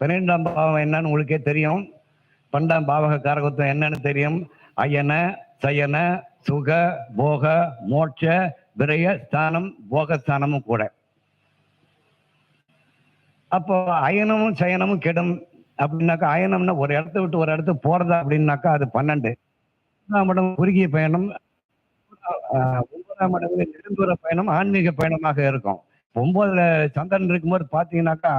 பன்னிரெண்டாம் பாவம் என்னன்னு உங்களுக்கே தெரியும். பன்னெண்டாம் பாவக காரகத்துவம் என்னன்னு தெரியும். அயன சயன சுக போக மோட்ச விரய ஸ்தானம் போகஸ்தானமும் கூட. அப்போ அயனமும் சயனமும் கெடும் அப்படின்னாக்கா அயனம்னா ஒரு இடத்த விட்டு ஒரு இடத்துக்கு போறதா அப்படின்னாக்கா அது பன்னெண்டு. ஒன்பதாம் இடம் குறுகிய பயணம். ஒன்பதாம் இடம் நெடுந்தூர பயணம் ஆன்மீக பயணமாக இருக்கும். ஒன்பதுல சந்திரன் இருக்கும்போது பாத்தீங்கன்னாக்கா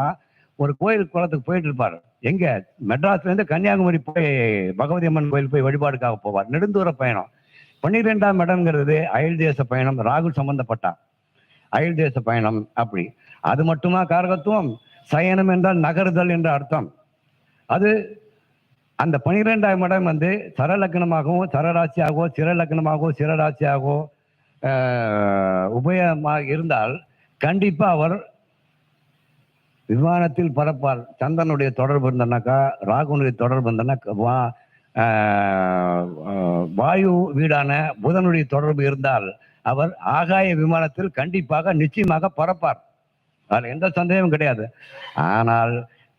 ஒரு கோயில் குளத்துக்கு போயிட்டு இருப்பார். எங்க? மெட்ராஸ்லேருந்து கன்னியாகுமரி போய் பகவதி அம்மன் கோயில் போய் வழிபாடுக்காக போவார். நெடுந்தூர பயணம். பன்னிரெண்டாம் இடம்ங்கிறது அயல் தேச பயணம் ராகுல் சம்பந்தப்பட்டா அயல் தேச பயணம் அப்படி. அது மட்டுமா காரகத்துவம்? சயனம் என்றால் நகருதல் என்ற அர்த்தம். அது அந்த பனிரெண்டாம் இடம் வந்து சரலக்னமாகவும் சரராசியாகவோ சிறலக்னமாகவோ சிறராசியாகவோ உபயமாக இருந்தால் கண்டிப்பாக அவர் விமானத்தில் பறப்பார். சந்திரனுடைய தொடர்பு இருந்தனாக்கா ராகுனுடைய தொடர்பு இருந்தனா வா வாயு வீடான புதனுடைய தொடர்பு இருந்தால் அவர் ஆகாய விமானத்தில் கண்டிப்பாக நிச்சயமாக பறப்பார். அதில் எந்த சந்தேகமும் கிடையாது. ஆனால்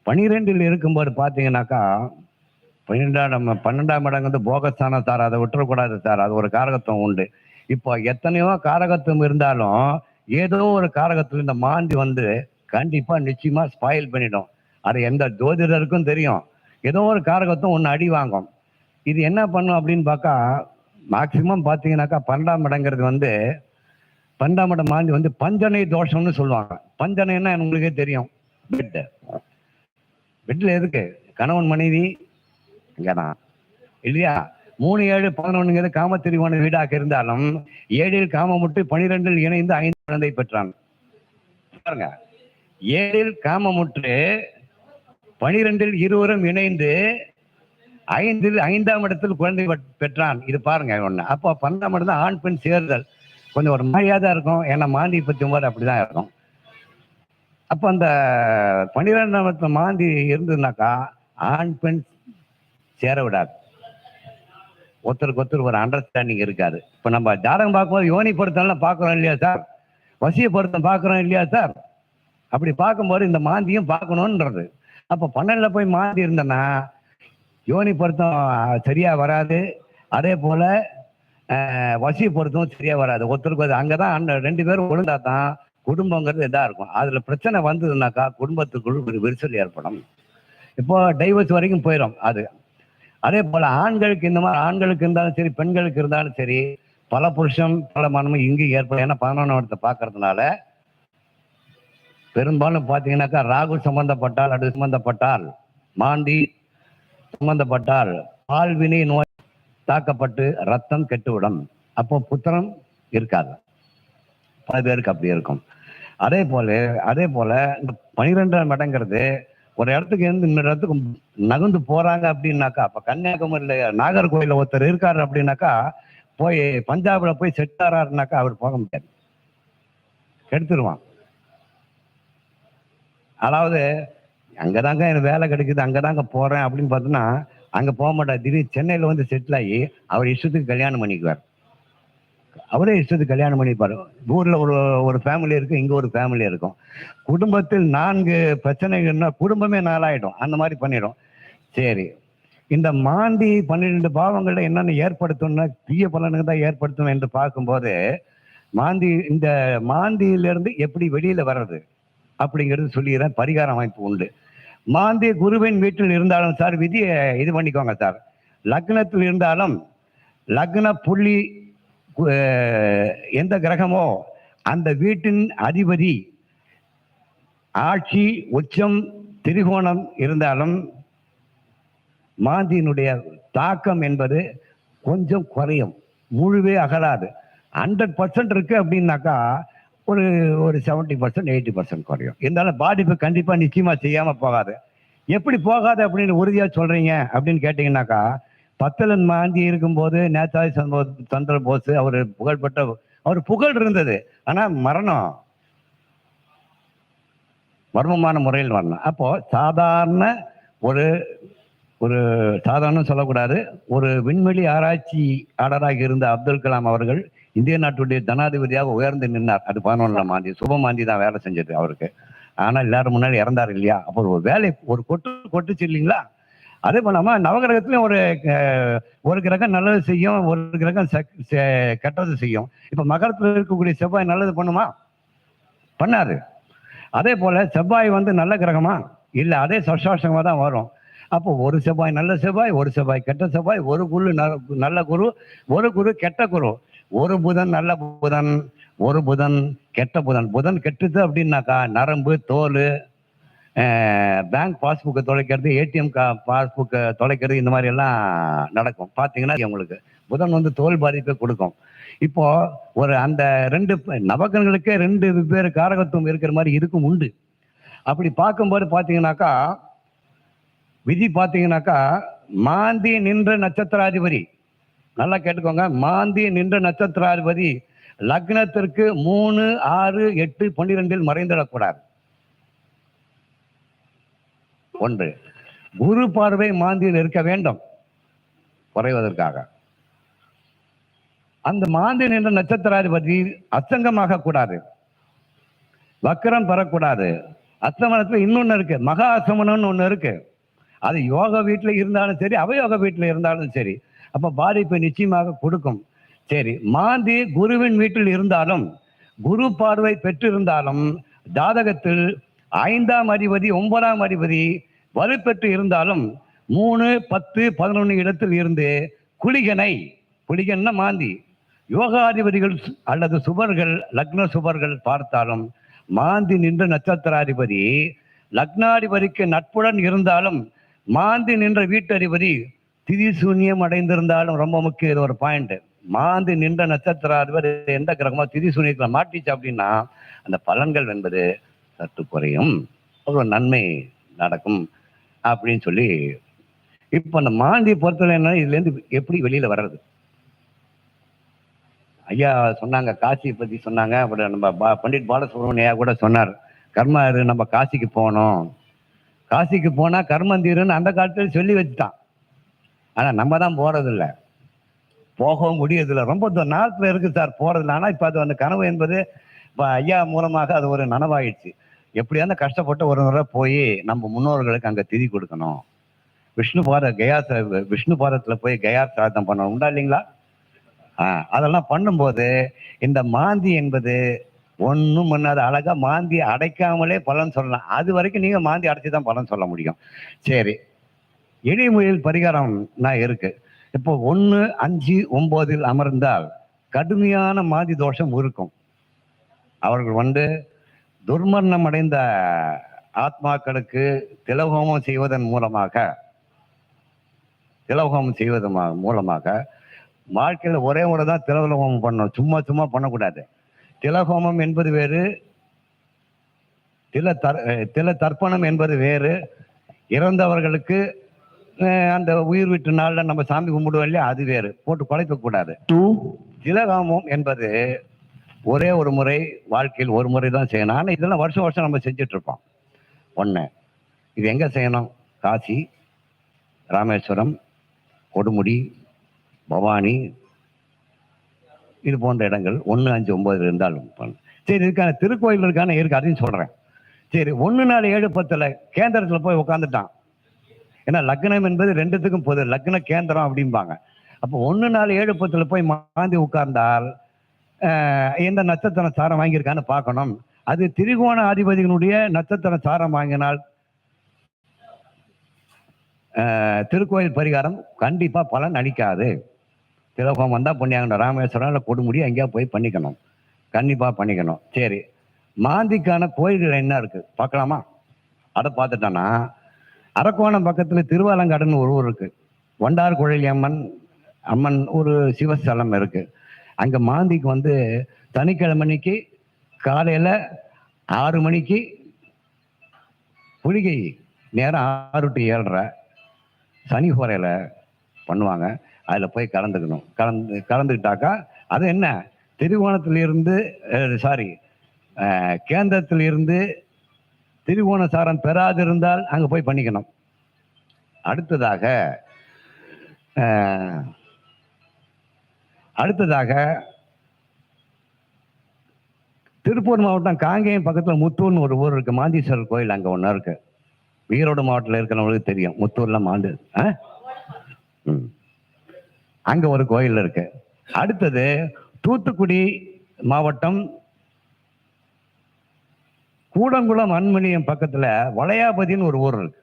பனிரெண்டில் இருக்கும்போது பார்த்தீங்கன்னாக்கா பன்னிரெண்டாம் பன்னெண்டாம் இடம் வந்து போகஸ்தானம் சார். அதை விட்டுறக்கூடாது சார். அது ஒரு காரகத்துவம் உண்டு. இப்போ எத்தனையோ காரகத்துவம் இருந்தாலும் ஏதோ ஒரு காரகத்துவம் இந்த மாந்தி வந்து கண்டிப்பா நிச்சயமா ஸ்பாயில் பண்ணிடும். அது எந்த ஜோதிடருக்கும் தெரியும். ஏதோ ஒரு காரகத்தும் ஒன்று அடி வாங்கும். இது என்ன பண்ணும் அப்படின்னு பார்த்தா மேக்சிமம் பார்த்தீங்கன்னாக்கா பன்னெண்டாம் இடங்கிறது வந்து பன்னெண்டாம் இடம் மாந்தி வந்து பஞ்சனை தோஷம்னு சொல்லுவாங்க. பஞ்சனைன்னா உங்களுக்கே தெரியும். பெட்டு பெட்டில் எதுக்கு? கணவன் மனைவி இங்கதான். இல்லையா? மூணு ஏழு பதினொன்னுங்கிறது காமத்திரிவான வீடாக இருந்தாலும் ஏழில் காமமுட்டு பனிரெண்டில் இணைந்து ஐந்து குழந்தை பெற்றான். பாருங்க. ஏழில் காமமுற்று பனிரெண்டில் இருவரும் இணைந்து ஐந்தில் ஐந்தாம் இடத்தில் குழந்தை பெற்றான். இது பாருங்க ஒண்ணு. அப்போ பன்னெண்டாம் இடம் தான் ஆண் பெண் சேர்தல். கொஞ்சம் ஒரு மாதிரியா தான் இருக்கும். ஏன்னா மாந்தி பத்தி போது அப்படிதான் இருக்கும். அப்போ அந்த பன்னிரெண்டாம் இடத்துல மாந்தி இருந்ததுனாக்கா ஆண் பெண் சேர விடாது. ஒருத்தருக்கு ஒருத்தர் ஒரு அண்டர்ஸ்டாண்டிங் இருக்காது. இப்போ நம்ம ஜாதகம் பார்க்கும்போது யோனி பொருத்தம்லாம் பார்க்குறோம் இல்லையா சார்? வசிய பொருத்தம் பார்க்குறோம் இல்லையா சார்? அப்படி பார்க்கும்போது இந்த மாந்தியும் பார்க்கணுன்றது அப்போ பன்னெண்டில் போய் மாந்தி இருந்தேன்னா யோனி பொருத்தம் சரியாக வராது. அதே போல் வசி பொருத்தம் சரியாக வராது. ஒருத்தருக்கு அது அங்கே தான் ரெண்டு பேரும் ஒழுங்கா தான் குடும்பங்கிறது இதாக இருக்கும். அதில் பிரச்சனை வந்ததுனாக்கா குடும்பத்துக்குள் ஒரு விரிசல் ஏற்படும். இப்போ டைவர்ஸ் வரைக்கும் போயிடும் அது. அதே போல் ஆண்களுக்கு இந்த மாதிரி ஆண்களுக்கு இருந்தாலும் சரி பெண்களுக்கு இருந்தாலும் சரி பல புருஷம் பல மனமும் இங்கேயும் ஏற்படும். ஏன்னா பதினொன்றாம் இடத்தை பார்க்கறதுனால பெரும்பாலும் பார்த்தீங்கன்னாக்கா ராகு சம்பந்தப்பட்டால் அது சம்பந்தப்பட்டால் மாந்தி சம்பந்தப்பட்டால் பால்வினை நோய் தாக்கப்பட்டு ரத்தம் கெட்டுவிடும். அப்போ புத்திரம் இருக்காது. பல பேருக்கு அப்படி இருக்கும். அதே போல அதே போல இந்த பனிரெண்டாம் இடங்கிறது ஒரு இடத்துக்கு இருந்து இன்னொரு இடத்துக்கு நகர்ந்து போறாங்க அப்படின்னாக்கா அப்ப கன்னியாகுமரியில நாகர்கோயில்ல ஒருத்தர் இருக்காரு அப்படின்னாக்கா போய் பஞ்சாப்ல போய் செட் ஆறாருனாக்கா அவர் போக முடியாது. கெடுத்துருவான். அதாவது அங்கே தாங்க எனக்கு வேலை கிடைக்குது அங்கதாங்க போகிறேன் அப்படின்னு பார்த்தோன்னா அங்கே போக மாட்டார். திடீர் சென்னையில் வந்து செட்டில் ஆகி அவர் இஷ்டத்துக்கு கல்யாணம் பண்ணிக்குவார். அவரே இஷ்டத்துக்கு கல்யாணம் பண்ணிப்பார். ஊரில் ஒரு ஒரு ஃபேமிலி இருக்கும் இங்கே ஒரு ஃபேமிலி இருக்கும். குடும்பத்தில் நான்கு பிரச்சனைகள்னா குடும்பமே நாளாயிடும். அந்த மாதிரி பண்ணிடும். சரி. இந்த மாந்தி பன்னிரெண்டு பாவங்கள்ல என்னென்ன ஏற்படுத்தும்னா தீய பலனுக்கு தான் ஏற்படுத்தும் என்று பார்க்கும்போது மாந்தி இந்த மாந்தியிலிருந்து எப்படி வெளியில் வர்றது? அப்படிங்கிறது சொல்லிடுறேன் பரிகார அமைப்பு உண்டு. மாந்தி குருவின் வீட்டில் இருந்தாலும் சார் விதியை இது பண்ணிக்கோங்க சார். லக்னத்தில் இருந்தாலும் லக்ன புள்ளி எந்த கிரகமோ அந்த வீட்டின் அதிபதி ஆட்சி உச்சம் திரிகோணம் இருந்தாலும் மாந்தியினுடைய தாக்கம் என்பது கொஞ்சம் குறையும். முழுவே அகலாது. ஹண்ட்ரட் பர்சன்ட் இருக்கு அப்படின்னாக்கா ஒரு ஒரு செவன்ட்டி பர்சன்ட் எயிட்டி பர்சன்ட் குறையும். இருந்தாலும் பாதிப்பு கண்டிப்பாக நிச்சயமாக செய்யாமல் போகாது. எப்படி போகாது அப்படின்னு உறுதியாக சொல்கிறீங்க அப்படின்னு கேட்டிங்கன்னாக்கா பத்தலன் மாந்தி இருக்கும்போது நேதாஜி சந்திர சந்திர போஸ் அவர் புகழ்பெற்ற அவர் புகழ் இருந்தது. ஆனால் மரணம். மர்மமான முறையில் வரணும் அப்போது சாதாரண ஒரு ஒரு சாதாரணம் சொல்லக்கூடாது ஒரு விண்வெளி ஆராய்ச்சியாளராக இருந்த அப்துல் கலாம் அவர்கள் இந்திய நாட்டுடைய ஜனாதிபதியாக உயர்ந்து நின்னார். அது பதினொன்றாம் ஆண்டி. சுபமாந்தி தான் வேலை செஞ்சது அவருக்கு. ஆனால் எல்லாரும் முன்னாடி இறந்தார் இல்லையா? அப்போ ஒரு வேலை ஒரு கொட்டு கொட்டுச்சு இல்லைங்களா? அதே போலாமா நவகிரகத்திலயும் ஒரு ஒரு கிரகம் நல்லது செய்யும் ஒரு கிரகம் செக்- செ- கெட்டது செய்யும். இப்போ மகரத்தில் இருக்கக்கூடிய செவ்வாய் நல்லது பண்ணுமா? பண்ணாது. அதே போல செவ்வாய் வந்து நல்ல கிரகமா? இல்லை அதே சஷ்டாசங்கமா தான் வரும். அப்போ ஒரு செவ்வாய் நல்ல செவ்வாய் ஒரு செவ்வாய் கெட்ட செவ்வாய் ஒரு குரு நல்ல குரு ஒரு குரு கெட்ட குரு. ஒரு புதன் நல்ல புதன் ஒரு புதன் கெட்ட புதன். புதன் கெட்டுது அப்படின்னாக்கா நரம்பு தோல் பேங்க் பாஸ்புக்கை தொலைக்கிறது ஏடிஎம் கா பாஸ்புக்கை தொலைக்கிறது இந்த மாதிரி எல்லாம் நடக்கும். பார்த்தீங்கன்னா உங்களுக்கு. புதன் வந்து தோல் பாதிப்பை கொடுக்கும். இப்போ ஒரு அந்த ரெண்டு நவகன்களுக்கே ரெண்டு வெவ்வேறு காரகத்துவம் இருக்கிற மாதிரி இருக்கும் உண்டு. அப்படி பார்க்கும்போது பார்த்தீங்கன்னாக்கா விதி பார்த்தீங்கன்னாக்கா மாந்தி நின்ற நட்சத்திராதிபதி. நல்லா கேட்டுக்கோங்க. மாந்தி நின்ற நட்சத்திராதிபதி லக்னத்திற்கு மூணு ஆறு எட்டு பன்னிரெண்டில் மறைந்துடக்கூடாது. ஒன்று குரு பார்வை மாந்தியில் இருக்க வேண்டும். குறைவதற்காக. அந்த மாந்தி நின்ற நட்சத்திராதிபதி அச்சங்கமாக கூடாது. வக்கரம் பெறக்கூடாது. அஸ்தமனத்துல இன்னொன்னு இருக்கு. மகா அஸ்தமனம்னு ஒன்னு இருக்கு. அது யோக வீட்டுல இருந்தாலும் சரி அவயோக வீட்டுல இருந்தாலும் சரி அப்போ பாதிப்பை நிச்சயமாக கொடுக்கும். சரி மாந்தி குருவின் வீட்டில் இருந்தாலும் குரு பார்வை பெற்றிருந்தாலும் ஜாதகத்தில் ஐந்தாம் அதிபதி ஒன்பதாம் அதிபதி வலுப்பெற்று இருந்தாலும் மூணு பத்து பதினொன்று இடத்தில் இருந்து குளிகனை குளிகன்னா மாந்தி. யோகாதிபதிகள் அல்லது சுபர்கள் லக்ன சுபர்கள் பார்த்தாலும் மாந்தி நின்ற நட்சத்திராதிபதி லக்னாதிபதிக்கு நட்புடன் இருந்தாலும் மாந்தி நின்ற வீட்டதிபதி திதிசூன்யம் அடைந்திருந்தாலும் ரொம்ப முக்கியம் இது ஒரு பாயிண்ட் மாந்தி நின்ற நட்சத்திராதிபர் எந்த கிரகமோ திதி சூன்யத்தில் மாட்டிச்சு அப்படின்னா அந்த பலன்கள் என்பது சற்று குறையும். ஒரு நன்மை நடக்கும் அப்படின்னு சொல்லி இப்போ அந்த மாந்தியை பொறுத்தவரை என்ன இதுலேருந்து எப்படி வெளியில் வர்றது? ஐயா சொன்னாங்க காசியை பற்றி சொன்னாங்க அப்புறம் நம்ம பா- பண்டிட் பாலசுப்ரமணியா கூட சொன்னார் கர்மாரு நம்ம காசிக்கு போகணும். காசிக்கு போனால் கர்மந்தீருன்னு அந்த காலத்தில் சொல்லி வச்சுட்டான். ஆனால் நம்ம தான் போகிறதில்ல போகவும் முடியறதில்ல. ரொம்ப தூ- இருக்குது சார் போகிறதில்ல ஆனால் இப்போ அது அந்த கனவு என்பது இப்போ ஐயா மூலமாக அது ஒரு நனவாயிடுச்சு. எப்படியாவது கஷ்டப்பட்டு ஒரு முறை போய் நம்ம முன்னோர்களுக்கு அங்கே திதி கொடுக்கணும். விஷ்ணு பாத கயா ச- விஷ்ணு பாதத்துல போய் கயா சாதம் பண்ணணும். உண்டா இல்லைங்களா? ஆ, அதெல்லாம் பண்ணும்போது இந்த மாந்தி என்பது ஒன்றும் பண்ணாத அழகாக மாந்தி அடைக்காமலே பலன் சொல்லலாம். அது வரைக்கும் நீங்கள் மாந்தி அடைச்சி தான் பலன் சொல்ல முடியும். சரி எளிமுயல் பரிகாரம் நான் இருக்கு. இப்போ ஒன்று அஞ்சு ஒம்போதில் அமர்ந்தால் கடுமையான மாதி தோஷம் இருக்கும் அவர்கள் வந்து துர்மரணம் அடைந்த ஆத்மாக்களுக்கு திலகோமம் செய்வதன் மூலமாக திலகோமம் செய்வதன் மூலமாக வாழ்க்கையில் ஒரே முறை தான் திலகோமம் பண்ணணும் சும்மா சும்மா பண்ணக்கூடாது. திலகோமம் என்பது வேறு தில தர் தில தர்ப்பணம் என்பது வேறு. இறந்தவர்களுக்கு அந்த உயிர் விட்டு நாள்ல நம்ம சாமி கும்பிடுவோம் இல்லையா? அது வேறு. போட்டு குழைக்க கூடாது. திலகாமம் என்பது ஒரே ஒரு முறை வாழ்க்கையில் ஒரு முறை தான் செய்யணும். ஆனால் இதெல்லாம் வருஷம் வருஷம் நம்ம செஞ்சுட்டு இருப்போம் ஒன்று இது எங்கே செய்யணும்? காசி ராமேஸ்வரம் கொடுமுடி பவானி இது போன்ற இடங்கள். ஒன்று அஞ்சு ஒன்பது இருந்தாலும். சரி இதுக்கான திருக்கோயில் இருக்கான இருக்கு அதையும் சொல்கிறேன் சரி ஒன்று நாலு ஏழு பத்தில் கேந்திரத்தில் போய் உட்காந்துட்டான் ஏன்னா லக்னம் என்பது ரெண்டுத்துக்கும் பொது லக்ன கேந்திரம் அப்படிம்பாங்க. அப்போ ஒன்று நாள் ஏழு பத்தில் போய் மாந்தி உட்கார்ந்தால் எந்த நட்சத்திரம் சாரம் வாங்கியிருக்கான்னு பார்க்கணும். அது திரிகோண அதிபதிகளுடைய நட்சத்திர சாரம் வாங்கினால் திருக்கோயில் பரிகாரம் கண்டிப்பாக பலன் அளிக்காது. திலகம் வந்தால் பண்ணியாங்கணும் ராமேஸ்வரம் இல்லை கொடுமுடி எங்கேயா போய் பண்ணிக்கணும். கண்டிப்பாக பண்ணிக்கணும். சரி. மாந்திக்கான கோயில்கள் என்ன இருக்குது பார்க்கலாமா? அதை பார்த்துட்டோன்னா அரக்கோணம் பக்கத்துல திருவாலங்காடுன்னு ஒரு ஊர் இருக்கு. வண்டார் குழலி அம்மன் அம்மன் ஒரு சிவஸ்தலம் இருக்கு. அங்க மாந்திக்கு வந்து சனிக்கிழமைக்கு காலையில ஆறு மணிக்கு புலிகை நேரம் ஆறு டு ஏழரை சனி ஹோரையில் பண்ணுவாங்க. அதில் போய் கலந்துக்கணும். கலந்து கலந்துக்கிட்டாக்கா அது என்ன? திருவோணத்திலிருந்து சாரி கேந்திரத்திலிருந்து திரிகோணசாரம் பெறாதிருந்தால் அங்கே போய் பண்ணிக்கணும் அடுத்ததாக அடுத்ததாக திருப்பூர் மாவட்டம் காங்கேயம் பக்கத்தில் முத்தூர்னு ஒரு ஊர் இருக்குது மாந்தீஸ்வரர் கோயில் அங்கே ஒன்று இருக்குது ஈரோடு மாவட்டத்தில் இருக்கிறவங்களுக்கு தெரியும் முத்தூரில் மாண்டு ஆ? ம். ஒரு கோயில் இருக்குது அடுத்தது தூத்துக்குடி மாவட்டம் கூடங்குளம் அன்மணியம் பக்கத்துல வளையாபதின்னு ஒரு ஊர் இருக்கு.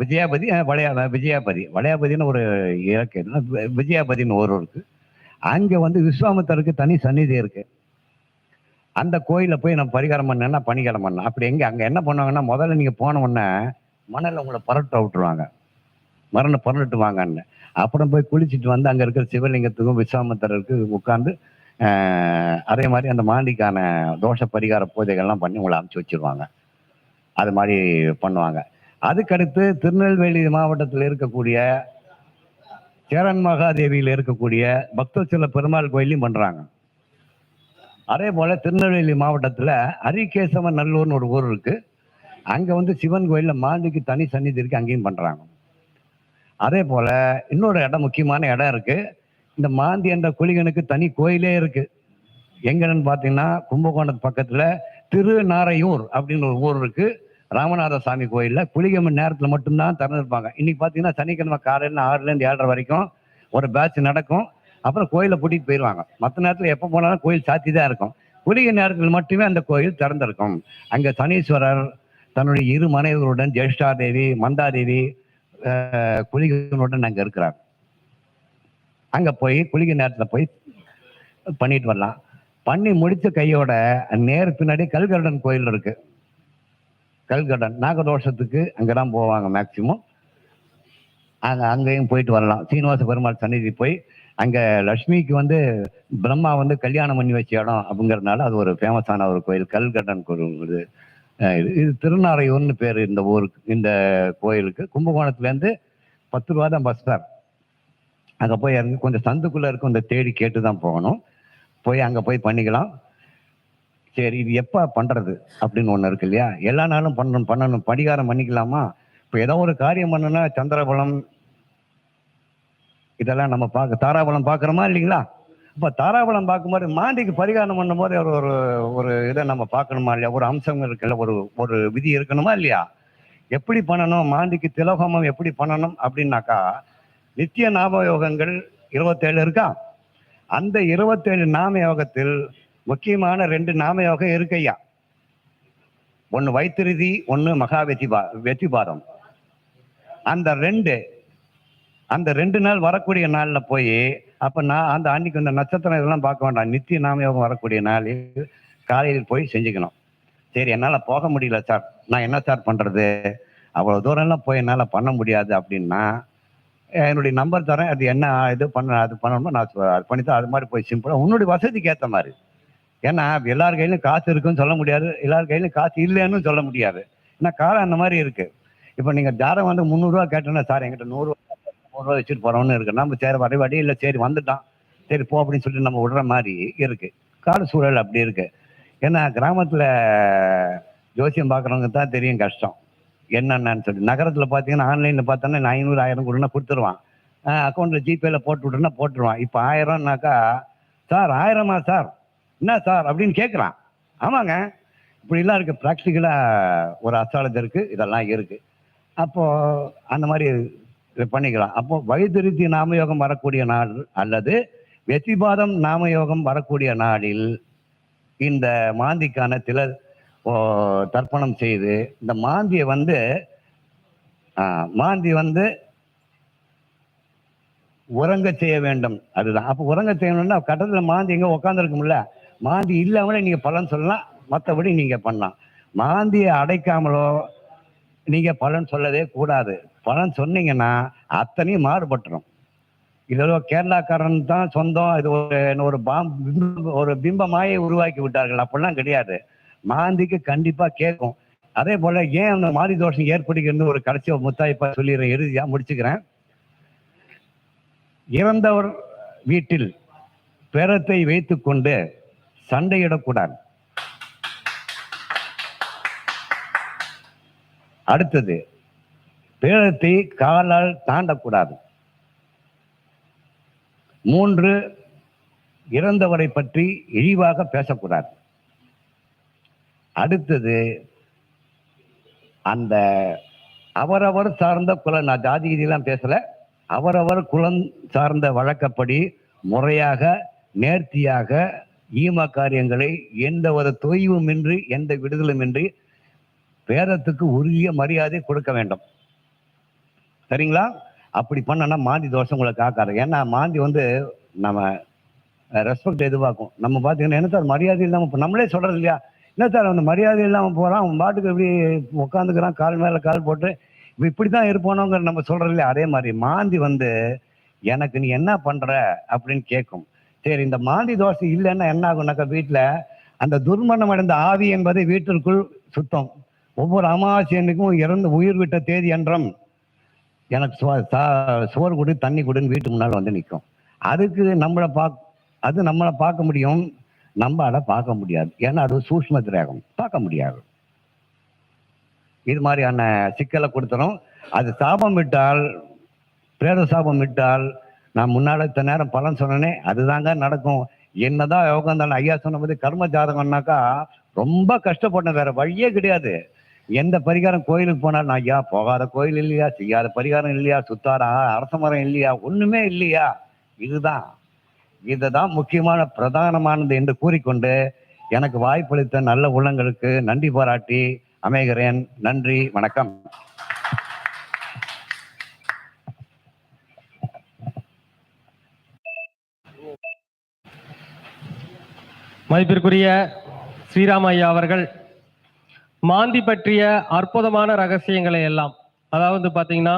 விஜயாபதி வளையா விஜயாபதி. வளையாபதினு ஒரு இலக்கு விஜயாபதின்னு ஒரு ஊர் இருக்கு. அங்க வந்து விஸ்வாமித்தருக்கு தனி சந்நிதி இருக்கு. அந்த கோயில போய் நம்ம பரிகாரம் பண்ணேன்னா பணிகாரம் பண்ணலாம். அப்படி எங்க அங்க என்ன பண்ணுவாங்கன்னா முதல்ல நீங்க போன உடனே மணல உங்களை பரட்ட விட்டுருவாங்க. மரண பரட்டுவாங்கன்னு அப்புறம் போய் குளிச்சுட்டு வந்து அங்க இருக்கிற சிவலிங்கத்துக்கும் விஸ்வாமித்தருக்கு உட்கார்ந்து அதே மாதிரி அந்த மாண்டிக்கான தோஷ பரிகார பூஜைகள்லாம் பண்ணி உங்களை அமுச்சு வச்சிருவாங்க. அது மாதிரி பண்ணுவாங்க. அதுக்கடுத்து திருநெல்வேலி மாவட்டத்தில் இருக்கக்கூடிய சேரன் மகாதேவியில் இருக்கக்கூடிய பக்தவச்சல பெருமாள் கோயிலையும் பண்ணுறாங்க அதே போல் திருநெல்வேலி மாவட்டத்தில் ஹரிகேசவன் நல்லூர்னு ஒரு ஊர் இருக்குது அங்கே வந்து சிவன் கோயிலில் மாண்டிக்கு தனி சன்னிதி இருக்குது அங்கேயும் பண்ணுறாங்க அதே போல் இன்னொரு இடம் முக்கியமான இடம் இருக்குது இந்த மாந்தி என்ற குளிகனுக்கு தனி கோயிலே இருக்கு. எங்கன்னு பார்த்தீங்கன்னா கும்பகோணத்து பக்கத்துல திருநாரையூர் அப்படின்னு ஒரு ஊர் இருக்கு. ராமநாத சாமி கோயிலில் குளிகமன் நேரத்தில் மட்டும்தான் திறந்துருப்பாங்க. இன்னைக்கு பார்த்தீங்கன்னா சனிக்கிழமை காலையில் ஆறுலேருந்து ஏழரை வரைக்கும் ஒரு பேட்ச் நடக்கும். அப்புறம் கோயிலை பூட்டிட்டு போயிடுவாங்க மற்ற நேரத்தில் எப்போ போனாலும் கோயில் சாத்தி தான் இருக்கும். குளிகை நேரத்தில் மட்டுமே அந்த கோயில் திறந்திருக்கும். அங்கே சனீஸ்வரர் தன்னுடைய இரு மனைவர்களுடன் ஜெயஷ்டாதேவி மந்தாதேவி அஹ், குளிகனுடன் அங்கே இருக்கிறாங்க அங்கே போய் குளிக்கிற நேரத்தில் போய் பண்ணிட்டு வரலாம். பண்ணி முடித்த கையோட நேர் பின்னாடி கல்கடன் கோயில் இருக்கு. கல்கடன் நாகதோஷத்துக்கு அங்கே தான் போவாங்க மேக்சிமம் அங்கே அங்கேயும் போயிட்டு வரலாம். சீனிவாச பெருமாள் சன்னிதி போய் அங்கே லக்ஷ்மிக்கு வந்து பிரம்மா வந்து கல்யாணம் பண்ணி வச்ச இடம் அப்படிங்கறதுனால அது ஒரு ஃபேமஸான ஒரு கோயில். கல்கடன் கோயில் இது. இது இது திருநாரையூர்னு பேர் இந்த ஊருக்கு இந்த கோயிலுக்கு. கும்பகோணத்துலேருந்து பத்து ரூபா தான் பஸ் ஃபேர் அங்கே போய் இறங்கி கொஞ்சம் சந்துக்குள்ளே இருக்கும் இந்த தேடி கேட்டு தான் போகணும். போய் அங்கே போய் பண்ணிக்கலாம். சரி இது எப்போ பண்ணுறது அப்படின்னு ஒன்று இருக்கு இல்லையா? எல்லா நாளும் பண்ணணும் பண்ணணும். பரிகாரம் பண்ணிக்கலாமா? இப்போ ஏதோ ஒரு காரியம் பண்ணணும்னா சந்திரபலம் இதெல்லாம் நம்ம பார்க்க தாராபலம் பார்க்குறோமா இல்லைங்களா? இப்போ தாராபலம் பார்க்கும்போது மாண்டிக்கு பரிகாரம் பண்ணும்போது ஒரு ஒரு ஒரு இதை நம்ம பார்க்கணுமா இல்லையா? ஒரு அம்சம் இருக்குல்ல ஒரு ஒரு விதி இருக்கணுமா இல்லையா? எப்படி பண்ணணும்? மாண்டிக்கு திலோகமம் எப்படி பண்ணணும் அப்படின்னாக்கா நித்திய நாம யோகங்கள் இருபத்தேழு இருக்கா? அந்த இருபத்தேழு நாம யோகத்தில் முக்கியமான ரெண்டு நாம யோகம் இருக்கையா ஒன்று வைத்திருதி ஒன்று மகா வெற்றிபா வெற்றிபாதம் அந்த ரெண்டு அந்த ரெண்டு நாள் வரக்கூடிய நாளில் போய் அப்போ நான் அந்த அன்னைக்கு இந்த நட்சத்திரம் இதெல்லாம் பார்க்க வேண்டாம். நித்திய நாமயோகம் வரக்கூடிய நாளில் காலையில் போய் செஞ்சுக்கணும். சரி என்னால் போக முடியல சார். நான் என்ன சார் பண்ணுறது அவ்வளோ தூரம் எல்லாம் போய் என்னால் பண்ண முடியாது அப்படின்னா என்னுடைய நம்பர் தரேன். அது என்ன இது பண்ண அது பண்ணணுமோ நான் சொ- அது பண்ணித்தான் அது மாதிரி போய் சிம்பிளாக உன்னுடைய வசதிக்கு ஏற்ற மாதிரி. ஏன்னா எல்லார் கையிலும் காசு இருக்குன்னு சொல்ல முடியாது. எல்லார் கையிலும் காசு இல்லைன்னு சொல்ல முடியாது. ஏன்னா காலம் அந்த மாதிரி இருக்குது இப்போ நீங்கள் தாரம் வந்து முந்நூறுரூவா கேட்டோன்னா சார் என்கிட்ட நூறுரூவா நூறுரூவா வச்சுட்டு போகிறோம்னு இருக்கு. நம்ம சரி வர வடி இல்லை. சரி வந்துட்டான். சரி போ அப்படின்னு சொல்லிட்டு நம்ம விடுற மாதிரி இருக்குது கால சூழல் அப்படி இருக்குது ஏன்னா கிராமத்தில் ஜோசியம் பார்க்குறவங்க தான் தெரியும் கஷ்டம். என்னென்னு சொல்லி. நகரத்தில் பார்த்தீங்கன்னா ஆன்லைனில் பார்த்தோன்னா ஐநூறு ஆயிரம் கொடுனா கொடுத்துருவான். அக்கௌண்ட்டில் ஜிபேல போட்டு விட்டுனா போட்டுருவான். இப்போ ஆயிரம்னாக்கா சார் ஆயிரமா சார்? என்ன சார்? அப்படின்னு கேட்குறான் ஆமாங்க. இப்படிலாம் இருக்குது ப்ராக்டிக்கலாக ஒரு அஸ்ட்ராலஜி இருக்குது இதெல்லாம் இருக்குது அப்போது அந்த மாதிரி இது பண்ணிக்கலாம். அப்போ வைத்திருத்தி நாமயோகம் வரக்கூடிய நாள் அல்லது வெற்றிபாதம் நாமயோகம் வரக்கூடிய நாளில் இந்த மாந்திக்கான தில தர்ப்பணம் செய்து இந்த மாந்தியை வந்து மாந்தி வந்து உறங்க செய்ய வேண்டும். அதுதான். அப்போ உறங்க செய்யணும்னா கட்டத்தில் மாந்தி எங்கே உட்காந்துருக்கும்ல மாந்தி இல்லாமலே நீங்கள் பலன் சொல்லலாம். மற்றபடி நீங்கள் பண்ணலாம். மாந்தியை அடைக்காமலோ நீங்கள் பலன் சொல்லவே கூடாது. பலன் சொன்னீங்கன்னா அத்தனையும் மாறுபட்டுரும். இதெல்லாம் கேரளாக்காரன் தான் சொந்தம். இது ஒரு ஒரு பாம் ஒரு பிம்பமாயை உருவாக்கி விட்டார்கள். அப்படிலாம் கிடையாது. மாந்திக்கு கண்டிப்பா கேட்கும். அதே போல ஏன் அந்த மாரி தோஷம் ஏற்படுகிறது ஒரு கடைசி முத்தாய்ப்பா சொல்லிடுறேன். இறுதியா முடிச்சுக்கிறேன். இறந்தவர் வீட்டில் பேரத்தை வைத்துக்கொண்டு சண்டையிடக்கூடாது. அடுத்தது பேரத்தை காலால் தாண்டக்கூடாது. மூன்று இறந்தவரை பற்றி இழிவாக பேசக்கூடாது. அடுத்தது அந்த அவரவர் சார்ந்த குல நான் ஜாதி கீதியெல்லாம் பேசலை அவரவர் குலம் சார்ந்த வழக்கப்படி முறையாக நேர்த்தியாக ஈம காரியங்களை எந்த ஒரு தொய்வுமின்றி எந்த விடுதலுமின்றி பேரத்துக்கு உரிய மரியாதை கொடுக்க வேண்டும். சரிங்களா? அப்படி பண்ணனா மாந்தி தோஷம் உங்களை காக்காது. ஏன்னா மாந்தி வந்து நம்ம ரெஸ்பெக்ட் எதிர்பார்க்கும் நம்ம பார்த்தீங்கன்னா என்ன சார் மரியாதை இல்லாமல் இப்போ நம்மளே சொல்றது இல்லையா? என்ன சார் அந்த மரியாதை இல்லாமல் போகிறான் அவன் பாட்டுக்கு எப்படி உட்காந்துக்கிறான் கால் மேலே கால் போட்டு இப்போ இப்படி தான் இருப்பானோங்கிற நம்ம சொல்கிறது இல்லையா அதே மாதிரி மாந்தி வந்து எனக்கு நீ என்ன பண்ணுற அப்படின்னு கேட்கும் சரி இந்த மாந்தி தோசை இல்லைன்னா என்ன ஆகும்னாக்கா வீட்டில் அந்த துர்மணம் அடைந்த ஆவி என்பது வீட்டிற்குள் சுத்தம். ஒவ்வொரு அமாவாசையனுக்கும் இறந்து உயிர் விட்ட தேதி என்றும் எனக்கு சுவ- சா- சோறு கொடு தண்ணி கொடுன்னு வீட்டு முன்னால் வந்து நிற்கும். அதுக்கு நம்மளை பாக் அது நம்மளை பார்க்க முடியும். நம்மளால பார்க்க முடியாது. ஏன்னா அது சூஷ்ம திரேகம் பார்க்க முடியாது. இது மாதிரியான சிக்கலை கொடுத்துரும் அது சாபம் விட்டால் பிரேத சாபம் விட்டால் நான் முன்னாடி இத்தனை நேரம் பலன் சொன்னேனே அதுதாங்க நடக்கும். என்னதான் யோகம் இருந்தாலும் ஐயா சொன்ன போது கர்ம ஜாதகம்னாக்கா ரொம்ப கஷ்டப்பட்டேன் வேற வழியே கிடையாது. எந்த பரிகாரம் கோயிலுக்கு போனாலும் நான் ஐயா போகாத கோயில் இல்லையா? செய்யாத பரிகாரம் இல்லையா? சுத்தாரா அரச மரம் இல்லையா? ஒண்ணுமே இல்லையா? இதுதான். இதுதான் முக்கியமான பிரதானமானது என்று கூறிக்கொண்டு எனக்கு வாய்ப்பளித்த நல்ல உள்ளங்களுக்கு நன்றி பாராட்டி அமைகிறேன். நன்றி வணக்கம். மதிப்பிற்குரிய ஸ்ரீராமையா அவர்கள் மாந்தி பற்றிய அற்புதமான ரகசியங்களை எல்லாம் அதாவது பாத்தீங்கன்னா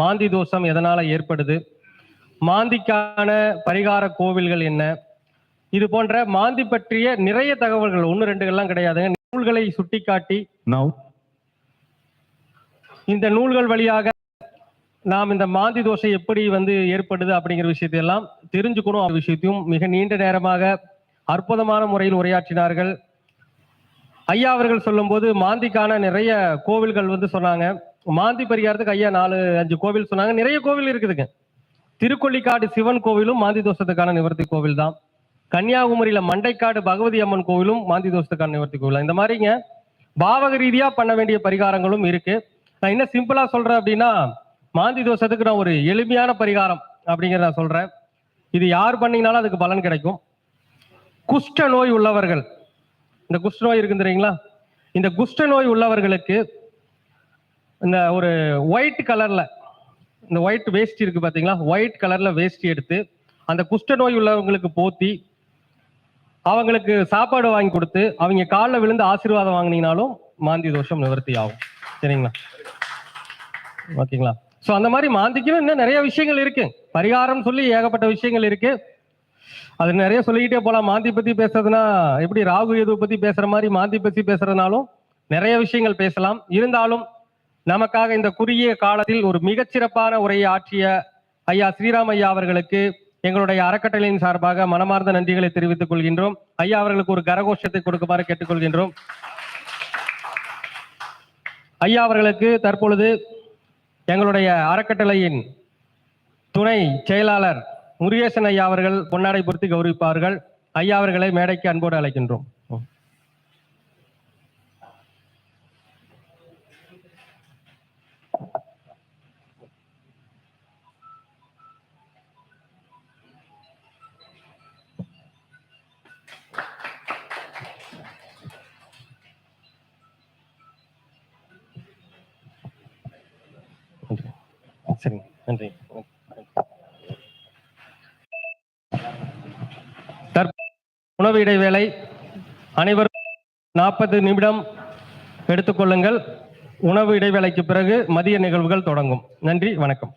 மாந்தி தோஷம் எதனால ஏற்படுது? மாந்திக்கான பரிகார கோவில்கள் என்ன? இது போன்ற மாந்தி பற்றிய நிறைய தகவல்கள் ஒன்று ரெண்டுகள்லாம் கிடையாதுங்க. நூல்களை சுட்டிக்காட்டி இந்த நூல்கள் வழியாக நாம் இந்த மாந்தி தோஷம் எப்படி வந்து ஏற்படுது அப்படிங்கிற விஷயத்தையெல்லாம் தெரிஞ்சுக்கணும். அந்த விஷயத்தையும் மிக நீண்ட நேரமாக அற்புதமான முறையில் உரையாற்றினார்கள். ஐயா அவர்கள் சொல்லும்போது மாந்திக்கான நிறைய கோவில்கள் வந்து சொன்னாங்க. மாந்தி பரிகாரத்துக்கு ஐயா நாலு அஞ்சு கோவில் சொன்னாங்க. நிறைய கோவில் இருக்குதுங்க. திருக்கொள்ளிக்காடு சிவன் கோவிலும் மாந்தி தோஷத்துக்கான நிவர்த்தி கோவில் தான் கன்னியாகுமரியில மண்டைக்காடு பகவதி அம்மன் கோவிலும் மாந்தி தோஷத்துக்கான நிவர்த்தி கோவில்? இந்த மாதிரிங்க பாவக ரீதியா பண்ண வேண்டிய பரிகாரங்களும் இருக்கு. நான் என்ன சிம்பிளா சொல்றேன் அப்படின்னா மாந்தி தோஷத்துக்கு நான் ஒரு எளிமையான பரிகாரம் அப்படிங்கிறத நான் சொல்றேன். இது யார் பண்ணீங்கனாலும் அதுக்கு பலன் கிடைக்கும். குஷ்ட நோய் உள்ளவர்கள். இந்த குஷ்ட நோய் இருக்கு தெரியுங்களா? இந்த குஷ்ட நோய் உள்ளவர்களுக்கு இந்த ஒரு ஒயிட் கலர்ல இந்த ஒயிட் வேஷ்டி இருக்கு பாத்தீங்களா? ஒயிட் கலர்ல வேஷ்டி எடுத்து அந்த குஷ்ட நோய் உள்ளவங்களுக்கு போத்தி அவங்களுக்கு சாப்பாடு வாங்கி கொடுத்து அவங்க காலில் விழுந்து ஆசீர்வாதம் வாங்கினீங்கனாலும் மாந்தி தோஷம் நிவர்த்தி ஆகும். சரிங்களா? ஓகேங்களா? ஸோ அந்த மாதிரி மாந்திக்கும் இன்னும் நிறைய விஷயங்கள் இருக்கு. பரிகாரம் சொல்லி ஏகப்பட்ட விஷயங்கள் இருக்கு. அது நிறைய சொல்லிக்கிட்டே போகலாம் மாந்தி பத்தி பேசுறதுனா எப்படி ராகு எது பத்தி பேசுற மாதிரி மாந்தி பத்தி பேசுறதுனாலும் நிறைய விஷயங்கள் பேசலாம். இருந்தாலும் நமக்காக இந்த குறுகிய காலத்தில் ஒரு மிகச்சிறப்பான உரையை ஆற்றிய ஐயா ஸ்ரீராம் ஐயா அவர்களுக்கு எங்களுடைய அறக்கட்டளையின் சார்பாக மனமார்ந்த நன்றிகளை தெரிவித்துக் கொள்கின்றோம். ஐயா அவர்களுக்கு ஒரு கரகோஷத்தை கொடுக்குமாறு கேட்டுக்கொள்கின்றோம். ஐயா அவர்களுக்கு தற்பொழுது எங்களுடைய அறக்கட்டளையின் துணை செயலாளர் முருகேசன் ஐயா அவர்கள் பொன்னாடை பொறுத்து கௌரவிப்பார்கள். ஐயா அவர்களை மேடைக்கு அன்போடு அழைக்கின்றோம். சரிங்க. நன்றி. உணவு இடைவேளை அனைவரும் நாற்பது நிமிடம் எடுத்துக்கொள்ளுங்கள் உணவு இடைவேளைக்கு பிறகு மதிய நிகழ்வுகள் தொடங்கும். நன்றி. வணக்கம்.